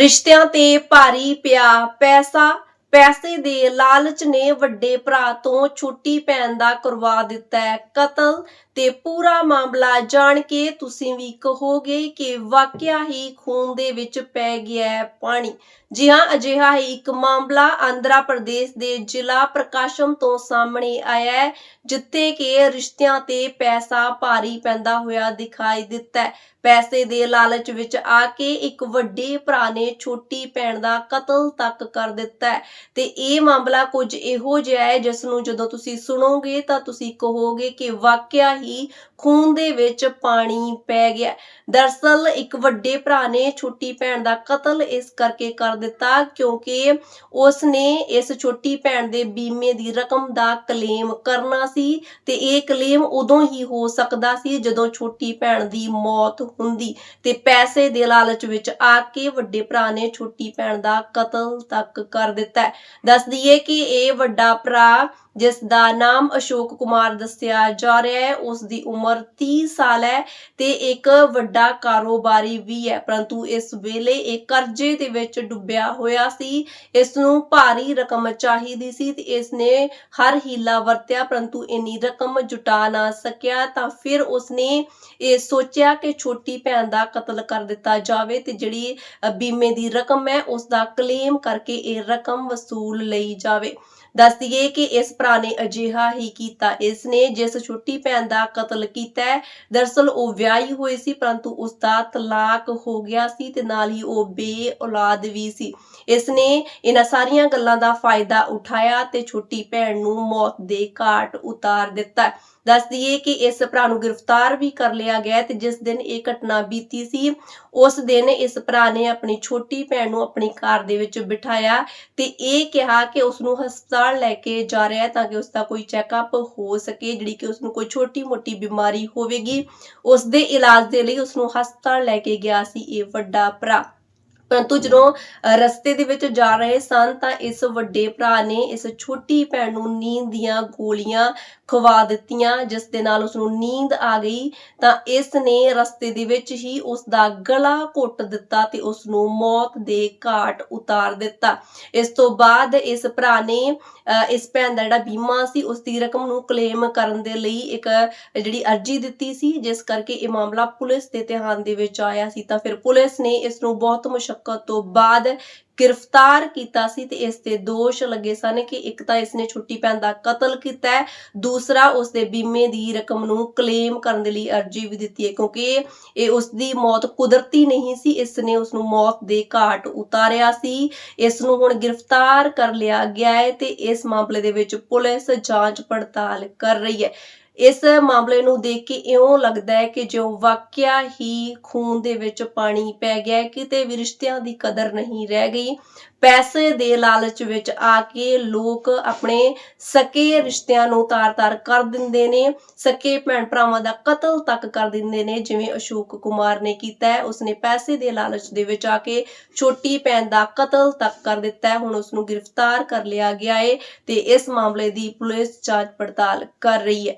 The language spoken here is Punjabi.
ਰਿਸ਼ਤਿਆਂ ਤੇ ਭਾਰੀ ਪਿਆ ਪੈਸਾ ਪੈਸੇ ਦੇ ਲਾਲਚ ਨੇ ਵੱਡੇ ਭਰਾ ਤੋਂ ਛੋਟੀ ਭੈਣ ਦਾ ਕਰਵਾ ਦਿੱਤਾ ਹੈ। ਕਤਲ ਤੇ ਪੂਰਾ ਮਾਮਲਾ ਜਾਣ ਕੇ ਤੁਸੀਂ ਵੀ ਕਹੋਗੇ ਕਿ ਵਾਕਿਆ ਹੀ ਖੂਨ ਦੇ ਵਿੱਚ ਪੈ ਗਿਆ ਹੈ ਪਾਣੀ। ਜੀ ਹਾਂ ਅਜਿਹਾ ਹੀ ਇੱਕ ਮਾਮਲਾ ਆਂਧਰਾ ਪ੍ਰਦੇਸ਼ ਦੇ ਜ਼ਿਲ੍ਹਾ ਪ੍ਰਕਾਸ਼ਮ ਤੋਂ ਸਾਹਮਣੇ ਆਇਆ ਹੈ, ਜਿੱਥੇ ਕਿ ਰਿਸ਼ਤਿਆਂ ਤੇ ਪੈਸਾ ਭਾਰੀ ਪੈਂਦਾ ਹੋਇਆ ਦਿਖਾਈ ਦਿੱਤਾ ਹੈ। ਪੈਸੇ ਦੇ ਲਾਲਚ ਵਿੱਚ ਆ ਕੇ ਇੱਕ ਵੱਡੇ ਭਰਾ ਨੇ ਛੋਟੀ ਭੈਣ ਦਾ ਕਤਲ ਤੱਕ ਕਰ ਦਿੱਤਾ ਹੈ। ਤੇ ਇਹ ਮਾਮਲਾ ਕੁਝ ਇਹੋ ਜਿਹਾ ਹੈ ਜਿਸ ਨੂੰ ਜਦੋਂ ਤੁਸੀਂ ਸੁਣੋਗੇ ਤਾਂ ਤੁਸੀਂ ਕਹੋਗੇ ਕਿ ਵਾਕਿਆ ਹੀ ਖੂਨ ਦੇ ਵਿੱਚ ਪਾਣੀ ਪੈ ਗਿਆ। ਦਰਸਲ ਇੱਕ ਵੱਡੇ ਭਰਾ ਨੇ ਛੋਟੀ ਭੈਣ ਦਾ ਕਤਲ ਇਸ ਕਰਕੇ ਕਰ ਦਿੱਤਾ ਕਿਉਂਕਿ ਉਸ ਨੇ ਇਸ ਛੋਟੀ ਭੈਣ ਦੇ ਬੀਮੇ ਦੀ ਰਕਮ ਦਾ ਕਲੇਮ ਕਰਨਾ ਸੀ ਤੇ ਇਹ ਕਲੇਮ ਉਦੋਂ ਹੀ ਹੋ ਸਕਦਾ ਸੀ ਜਦੋਂ ਛੋਟੀ ਭੈਣ ਦੀ ਮੌਤ ਹੁੰਦੀ। ਤੇ ਪੈਸੇ ਦੇ ਲਾਲਚ ਵਿੱਚ ਆ ਕੇ ਵੱਡੇ ਭਰਾ ਨੇ ਛੋਟੀ ਭੈਣ ਦਾ ਕਤਲ ਤੱਕ ਕਰ ਦਿੱਤਾ। ਦੱਸ ਦਈਏ ਕਿ ਇਹ ਵੱਡਾ ਭਰਾ ਜਿਸ ਦਾ ਨਾਮ ਅਸ਼ੋਕ ਕੁਮਾਰ ਦੱਸਿਆ ਜਾ ਰਿਹਾ ਹੈ। ਉਸ ਦੀ ਉਮਰ 30 ਸਾਲ ਹੈ ਤੇ ਇੱਕ ਵੱਡਾ ਕਾਰੋਬਾਰੀ ਵੀ ਹੈ। ਪਰੰਤੂ ਇਸ ਵੇਲੇ ਇਹ ਕਰਜ਼ੇ ਦੇ ਵਿੱਚ ਡੁੱਬਿਆ ਹੋਇਆ ਸੀ। ਇਸ ਨੂੰ ਭਾਰੀ ਰਕਮ ਚਾਹੀਦੀ ਸੀ ਤੇ ਇਸ ਨੇ ਹਰ ਹੀਲਾ ਵਰਤਿਆ। ਪਰੰਤੂ ਇੰਨੀ ਰਕਮ ਜੁਟਾ ਨਾ ਸਕਿਆ ਤਾਂ ਫਿਰ ਉਸਨੇ ਇਹ ਸੋਚਿਆ ਕਿ ਛੋਟੀ ਭੈਣ ਦਾ ਕਤਲ ਕਰ ਦਿੱਤਾ ਜਾਵੇ ਤੇ ਜਿਹੜੀ ਬੀਮੇ ਦੀ ਰਕਮ ਹੈ, ਉਸ ਦਾ ਕਲੇਮ ਕਰਕੇ ਇਹ ਰਕਮ ਵਸੂਲ ਲਈ ਜਾਵੇ। ਦੱਸ ਦਈਏ ਕਿ ਇਸ ਭਰਾ ਨੇ ਅਜਿਹਾ ਹੀ ਕੀਤਾ। ਇਸ ਨੇ ਜਿਸ ਛੋਟੀ ਭੈਣ ਦਾ ਕਤਲ ਕੀਤਾ ਹੈ, ਦਰਸਲ ਉਹ ਵਿਆਹੀ ਹੋਈ ਸੀ, ਪਰੰਤੂ ਉਸ ਦਾ ਤਲਾਕ ਹੋ ਗਿਆ ਸੀ ਤੇ ਨਾਲ ਹੀ ਉਹ ਬੇ ਔਲਾਦ ਵੀ ਸੀ। ਇਸ ਨੇ ਇਹਨਾਂ ਸਾਰੀਆਂ ਗੱਲਾਂ ਦਾ ਫਾਇਦਾ ਉਠਾਇਆ ਤੇ ਛੋਟੀ ਭੈਣ ਨੂੰ ਮੌਤ ਦੇ ਘਾਟ ਉਤਾਰ ਦਿੱਤਾ। ਦੱਸ ਦਈਏ ਕਿ ਇਸ ਭਰਾ ਨੂੰ ਗ੍ਰਿਫਤਾਰ ਵੀ ਕਰ ਲਿਆ ਗਿਆ ਤੇ ਜਿਸ ਦਿਨ ਇਹ ਘਟਨਾ ਬੀਤੀ ਸੀ, ਉਸ ਦਿਨ ਇਸ ਭਰਾ ਨੇ ਆਪਣੀ ਛੋਟੀ ਭੈਣ ਨੂੰ ਆਪਣੀ ਕਾਰ ਦੇ ਵਿੱਚ ਬਿਠਾਇਆ ਤੇ ਇਹ ਕਿਹਾ ਕਿ ਉਸ ਨੂੰ ਹਸਪਤਾਲ ਲੈ ਕੇ ਜਾ ਰਿਹਾ ਤਾਂ ਕਿ ਉਸ ਦਾ ਕੋਈ ਚੈੱਕਅਪ ਹੋ ਸਕੇ, ਜਿਹੜੀ ਕਿ ਉਸ ਨੂੰ ਕੋਈ ਛੋਟੀ-ਮੋਟੀ ਬਿਮਾਰੀ ਹੋਵੇਗੀ। ਉਸ ਦੇ ਇਲਾਜ ਦੇ ਲਈ ਉਸ ਨੂੰ ਹਸਪਤਾਲ ਲੈ ਕੇ ਗਿਆ ਸੀ ਇਹ ਵੱਡਾ ਭਰਾ। ਪਰੰਤੂ ਜਦੋਂ ਰਸਤੇ ਦੇ ਵਿੱਚ ਜਾ ਰਹੇ ਸਨ ਤਾਂ ਇਸ ਵੱਡੇ ਭਰਾ ਨੇ ਇਸ ਛੋਟੀ ਭੈਣ ਨੂੰ ਨੀਂਦ ਦੀਆਂ ਗੋਲੀਆਂ ਖਵਾ ਦਿੱਤੀਆਂ ਜਿਸ ਦੇ ਨਾਲ ਉਸ ਨੂੰ ਨੀਂਦ ਆ ਗਈ। ਤਾਂ ਇਸ ਨੇ ਰਸਤੇ ਦੇ ਵਿੱਚ ਹੀ ਉਸ ਦਾ ਗਲਾ ਘੁੱਟ ਦਿੱਤਾ ਤੇ ਉਸ ਨੂੰ ਮੌਤ ਦੇ ਘਾਟ ਉਤਾਰ ਦਿੱਤਾ। ਇਸ ਤੋਂ ਬਾਅਦ ਇਸ ਭਰਾ ਨੇ ਅ, ਇਸ ਭੈਣ ਦਾ ਜਿਹੜਾ ਬੀਮਾ ਸੀ ਉਸ ਦੀ ਰਕਮ ਨੂੰ ਕਲੇਮ ਕਰਨ ਦੇ ਲਈ ਇੱਕ ਜਿਹੜੀ ਅਰਜੀ ਦਿੱਤੀ ਸੀ ਜਿਸ ਕਰਕੇ ਇਹ ਮਾਮਲਾ ਪੁਲਿਸ ਦੇ ਧਿਆਨ ਦੇ ਵਿੱਚ ਆਇਆ ਸੀ। ਤਾਂ ਫਿਰ ਪੁਲਿਸ ਨੇ ਇਸ ਨੂੰ ਬਹੁਤ ਮੁਸ਼ਕਲ ਤੋਂ ਬਾਅਦ ਗ੍ਰਿਫਤਾਰ ਕੀਤਾ ਸੀ ਤੇ ਇਸ ਤੇ ਦੋਸ਼ ਲੱਗੇ ਸਨ ਕਿ ਇੱਕ ਤਾਂ ਇਸ ਨੇ ਛੋਟੀ ਭੈਣ ਦਾ ਕਤਲ ਕੀਤਾ ਹੈ, ਦੂਸਰਾ ਉਸ ਦੇ ਬੀਮੇ ਦੀ ਰਕਮ ਨੂੰ ਕਲੇਮ ਕਰਨ ਦੇ ਲਈ ਅਰਜੀ ਵੀ ਦਿੱਤੀ ਹੈ ਕਿਉਂਕਿ ਇਹ ਉਸ ਦੀ ਮੌਤ ਕੁਦਰਤੀ ਨਹੀਂ ਸੀ ਇਸ ਨੇ ਉਸ ਨੂੰ ਮੌਤ ਦੇ ਘਾਟ ਉਤਾਰਿਆ ਸੀ ਇਸ ਨੂੰ ਹੁਣ ਗ੍ਰਿਫਤਾਰ ਕਰ ਲਿਆ ਗਿਆ ਹੈ ਤੇ ਇਸ ਮਾਮਲੇ ਦੇ ਵਿੱਚ ਪੁਲਿਸ ਜਾਂਚ ਪੜਤਾਲ ਕਰ ਰਹੀ ਹੈ। ਇਸ ਮਾਮਲੇ ਨੂੰ ਦੇਖ ਕੇ ਇਉਂ ਲੱਗਦਾ ਹੈ ਕਿ ਜੋ ਵਾਕਿਆ ਹੀ ਖੂਨ ਦੇ ਵਿੱਚ ਪਾਣੀ ਪੈ ਗਿਆ ਕਿਤੇ ਵੀ ਰਿਸ਼ਤਿਆਂ ਦੀ ਕਦਰ ਨਹੀਂ ਰਹਿ ਗਈ। ਪੈਸੇ ਦੇ ਲਾਲਚ ਵਿੱਚ ਆ ਕੇ ਲੋਕ ਆਪਣੇ ਸਕੇ ਰਿਸ਼ਤਿਆਂ ਨੂੰ ਤਾਰ-ਤਾਰ ਕਰ ਦਿੰਦੇ ਨੇ, ਸਕੇ ਭੈਣ ਭਰਾਵਾਂ ਦਾ ਕਤਲ ਤੱਕ ਕਰ ਦਿੰਦੇ ਨੇ, ਜਿਵੇਂ ਅਸ਼ੋਕ ਕੁਮਾਰ ਨੇ ਕੀਤਾ ਹੈ। ਉਸਨੇ ਪੈਸੇ ਦੇ ਲਾਲਚ ਦੇ ਵਿੱਚ ਆ ਕੇ ਛੋਟੀ ਭੈਣ ਦਾ ਕਤਲ ਤੱਕ ਕਰ ਦਿੱਤਾ ਹੈ। ਹੁਣ ਉਸ ਨੂੰ ਗ੍ਰਿਫਤਾਰ ਕਰ ਲਿਆ ਗਿਆ ਹੈ ਤੇ ਇਸ ਮਾਮਲੇ ਦੀ ਪੁਲਿਸ ਜਾਂਚ ਪੜਤਾਲ ਕਰ ਰਹੀ ਹੈ।